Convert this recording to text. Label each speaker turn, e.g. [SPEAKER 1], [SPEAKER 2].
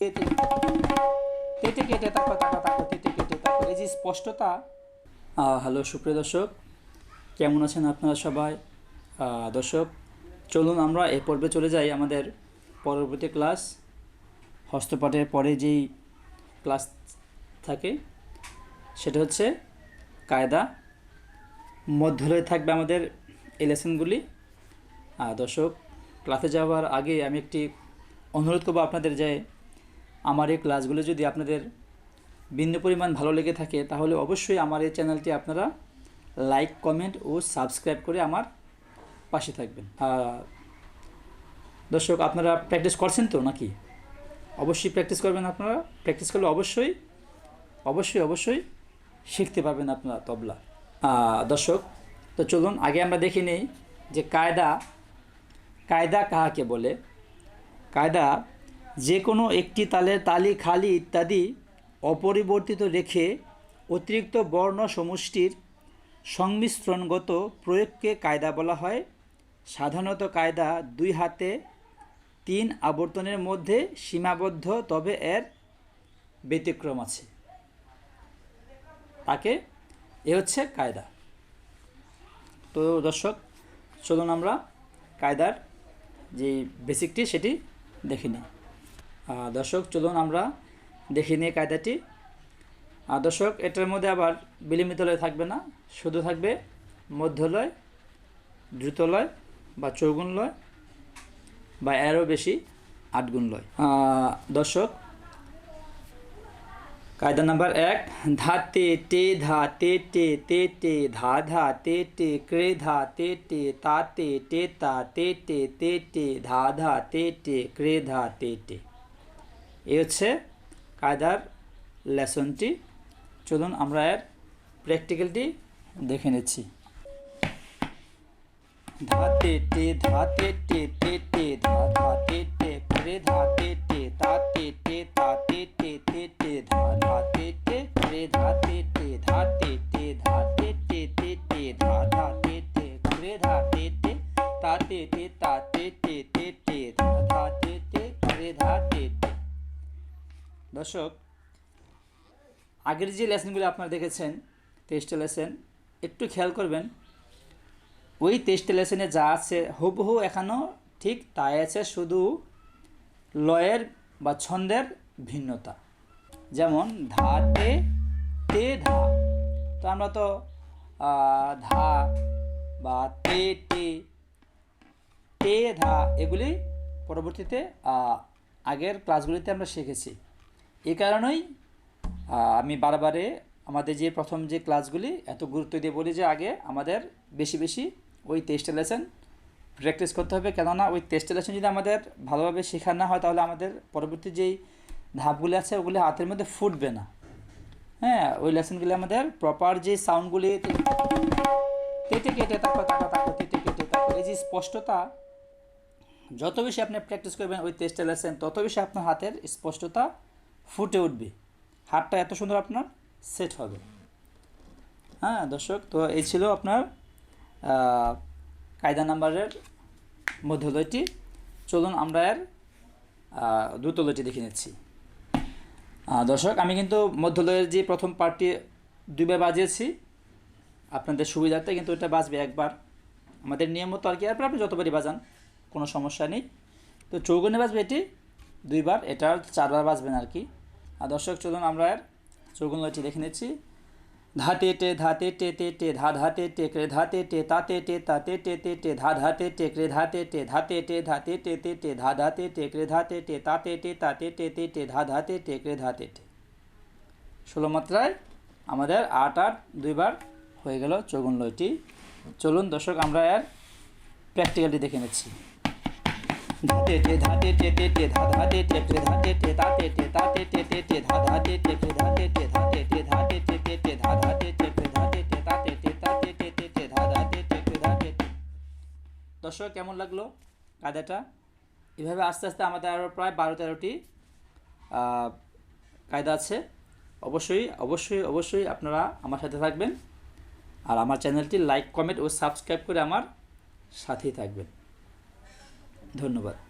[SPEAKER 1] তেতে তেতে কেটে তাকো তাকো তাকো তেতে কেটে তাকো এই যে স্পষ্টতা। হ্যালো, সুপ্রিয় দর্শক, কেমন আছেন আপনারা সবাই? দর্শক, চলুন আমরা এ পর্বে চলে যাই আমাদের পরবর্তী ক্লাস। হস্তপাঠের পরে যেই ক্লাস থাকে, সেটা হচ্ছে কায়দা। মধ্যলয়ে থাকবে আমাদের এই আর দর্শক, ক্লাসে যাওয়ার আগে আমি একটি অনুরোধ করব আপনাদের যে আমার এই ক্লাসগুলো যদি আপনাদের বিন্দু পরিমাণ ভালো লেগে থাকে, তাহলে অবশ্যই আমার এই চ্যানেলটি আপনারা লাইক কমেন্ট ও সাবস্ক্রাইব করে আমার পাশে থাকবেন। দর্শক, আপনারা প্র্যাকটিস করছেন তো নাকি? অবশ্যই প্র্যাকটিস করবেন আপনারা। প্র্যাকটিস করলে অবশ্যই অবশ্যই অবশ্যই শিখতে পারবেন আপনারা তবলা। দর্শক, তো চলুন, আগে আমরা দেখে নিই যে কায়দা কায়দা কাহাকে বলে? কায়দা যে কোনো একটি তালের তালি, খালি ইত্যাদি অপরিবর্তিত রেখে অতিরিক্ত বর্ণ সমষ্টির সংমিশ্রণগত প্রয়োগকে কায়দা বলা হয়। সাধারণত কায়দা দুই হাতে তিন আবর্তনের মধ্যে সীমাবদ্ধ, তবে এর ব্যতিক্রম আছে। তাকে এ হচ্ছে কায়দা। তো দর্শক, চলুন আমরা কায়দার যে বেসিকটি সেটি দেখে নিই। দর্শক চলুন আমরা দেখে নিই কায়দাটি আর দর্শক এটার মধ্যে আবার বিলিমিতলয় থাকবে না শুধু থাকবে মধ্যলয় দ্রুতলয় বা চৌগুণ লয় বা এরও বেশি আটগুণ লয় দর্শক কায়দা নাম্বার এক ধা তে টে ধা তে টে তে টে ধা ধা তে টে ক্রে ধা তে টে তা তে টে তা তে টে তে টে ধা ধা তে টে ক্রে ধা তে টে এ হচ্ছে কায়দার লেসনটি চলুন আমরা এর প্র্যাকটিক্যালটি দেখে নিচ্ছি ধাতে টে ধাতে টে তে টে ধা ধাতে টে ক্রে ধাতে টে তাতে টে তাতে টে তে টে ধা ধাতে টে ক্রে ধাতে টে ধাতে টে ধাতে টে তে টে ধা ধাতে টে ক্রে ধাতে টে তাতে টে তাতে টে তে টে ধা ধাতে টে ক্রে ধাতে টে দর্শক, আগের যে লেসনগুলো আপনারা দেখেছেন টেস্ট লেসন একটু খেয়াল করবেন, ওই টেস্ট লেসনে যা আছে হুবহু এখানেও ঠিক তাই আছে শুধু লয়ের বা ছন্দের ভিন্নতা। যেমন ধা, তে তে, ধা। তো আমরা তো ধা বা তে টে তে, ধা এগুলি পরবর্তীতে আগের ক্লাসগুলিতে আমরা শিখেছি। এই কারণেই আমি বারবারে আমাদের যে প্রথম যে ক্লাসগুলি, এত গুরুত্ব দিয়ে বলি যে আগে আমাদের বেশি বেশি ওই টেস্ট লেসন প্র্যাকটিস করতে হবে। কেননা ওই টেস্ট লেসন যদি আমাদের ভালোভাবে শেখানো না হয়, তাহলে আমাদের পরবর্তী যেই ধাপগুলি আছে, ওগুলি হাতের মধ্যে ফুটবে না। হ্যাঁ ওই লেসনগুলি আমাদের প্রপার যে সাউন্ডগুলি কেটে কেটে তাকো এই যে স্পষ্টতা, যত বেশি আপনি প্র্যাকটিস করবেন ওই টেস্টে লেসেন তত বেশি আপনার হাতের স্পষ্টতা ফুটে উঠবে। হাতটা এত সুন্দর আপনার সেট হবে। হ্যাঁ দর্শক, তো এই ছিল আপনার কায়দা নাম্বারের মধ্যলয়টি চলুন আমরা এর দ্রুতলয়টি দেখে নিচ্ছি। দর্শক, আমি কিন্তু মধ্যলয়ের যে প্রথম পার্টটি দুইবার বাজিয়েছি, আপনাদের সুবিধার্থে কিন্তু এটা বাজবে একবার। আমাদের নিয়ম মতো আর কি আপনি যতবারই বাজান, কোনো সমস্যা নেই। তো চৌগুনে বাজবে এটি দুইবার এটা চারবার বাজবেন আর কি আর দর্শক চলুন আমরা এর চৌগুনটি দেখে নিচ্ছি ধাতে টে ধাতে টে তে টে ধা ধাতে টে ক্রে ধাতে টে তাতে টে তাতে টে তে টে ধা ধাতে টে ধাতে টে ধাতে টে ধাতে টে তে টে ধা ধাতে টে ক্রে ধাতে টে তাতে টে তাতে টে তে টে ধা ধাতে টে ক্রে ধাতে টে ষোলো মাত্রায় আমাদের আট আট দুইবার হয়ে গেল চৌগুন লয়টি চলুন দর্শক আমরা এর প্র্যাকটিক্যালটি দেখে নিচ্ছি ধাতে তে ধাতে তে ধাতে ধাতে টে ধাতে দর্শক কেমন লাগল কায়দাটা এভাবে আস্তে আস্তে আমাদের আরও প্রায় বারো তেরোটি কায়দা আছে অবশ্যই অবশ্যই অবশ্যই আপনারা আমার সাথে থাকবেন আর আমার চ্যানেলটি লাইক কমেন্ট ও সাবস্ক্রাইব করে আমার সাথেই থাকবেন ধন্যবাদ।